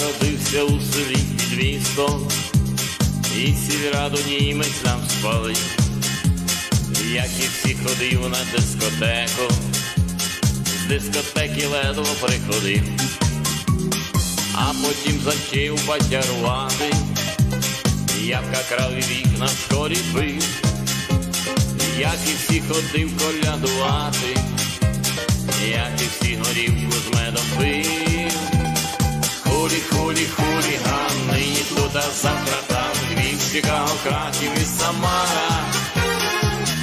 Я родився у селі під містом, і сільраду німець нам спалить, як і всі ходив на дискотеку, з дискотеки ледве приходив, а потім зачив батярувати, явка крав вікна в школі бив, як і всі ходив колядувати, як і всі горівку з медом пив. Хулі, хулі, хуліган, нині тут, а завтра там, Львів, Чикаго, Краків і Самара.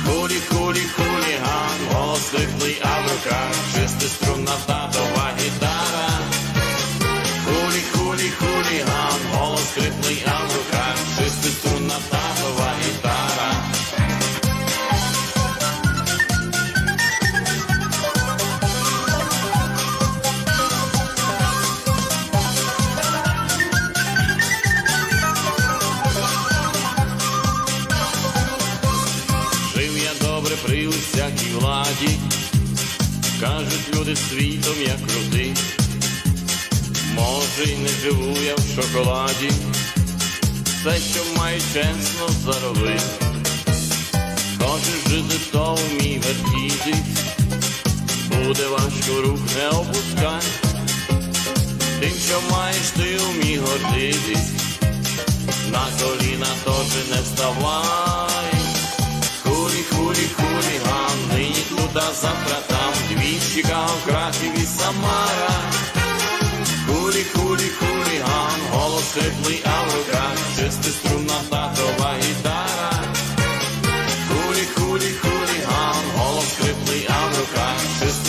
Хулі, хуліган, голос хриплий, а в руках чисти струнна татова гітара. Хулі, хулі, хуліган, голос хриплий, а в усякій владі, кажуть люди світом я крутий. Може, й не живу я в шоколаді, все, що маю чесно заробити. Хочеш жити, то вмій вертітись, буде важко рух не опускай. Тим, що маєш, ти вмій гордитись, на коліна теж не вставай. Завтра там, Львів, Чикаго, Краків і Самара. Хулі, хулі, хуліган, голос хриплий, а в руках чисти струнна татова гітара. Хулі, хулі, хуліган, голос хриплий, а в руках чисти